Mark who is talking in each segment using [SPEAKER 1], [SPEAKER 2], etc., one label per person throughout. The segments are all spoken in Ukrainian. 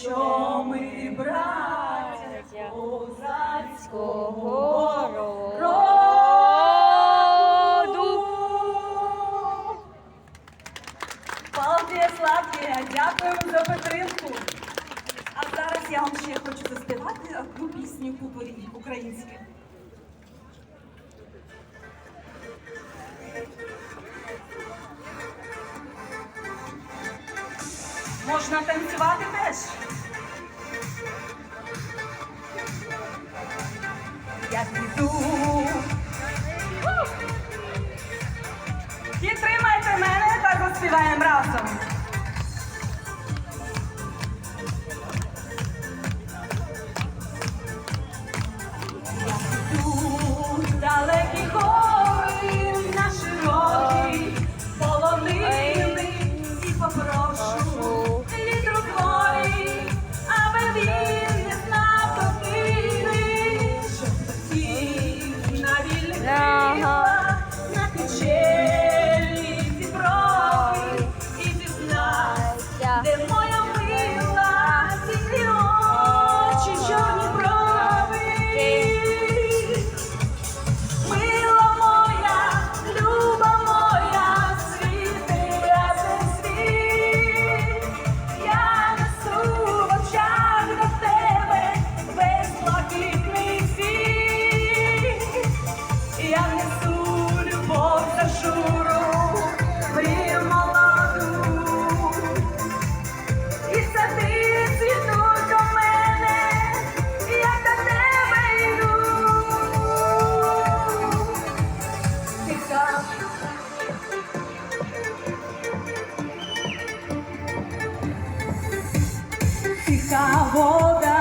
[SPEAKER 1] що ми браття козацького роду. Палдія Славдія, дякуємо за підтримку. А зараз я вам ще хочу заспівати одну пісню купорі українських. Можна танцювати теж. Я піду. Chicago.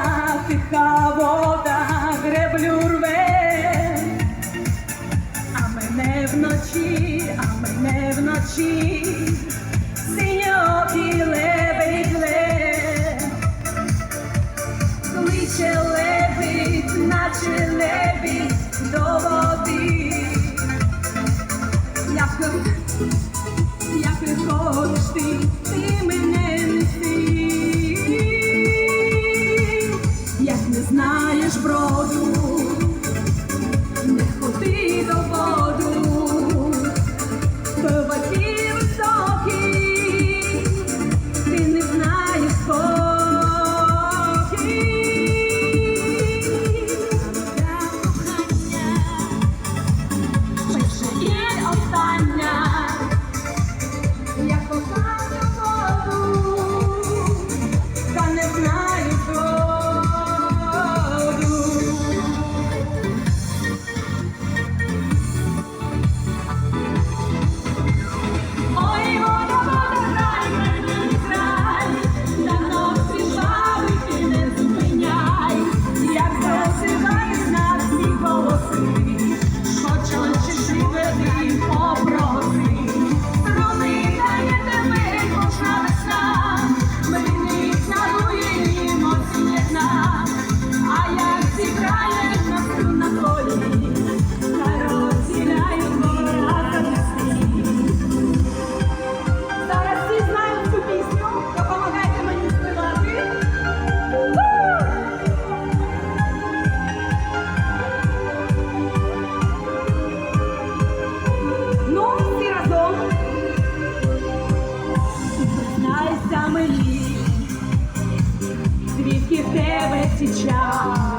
[SPEAKER 1] Yeah.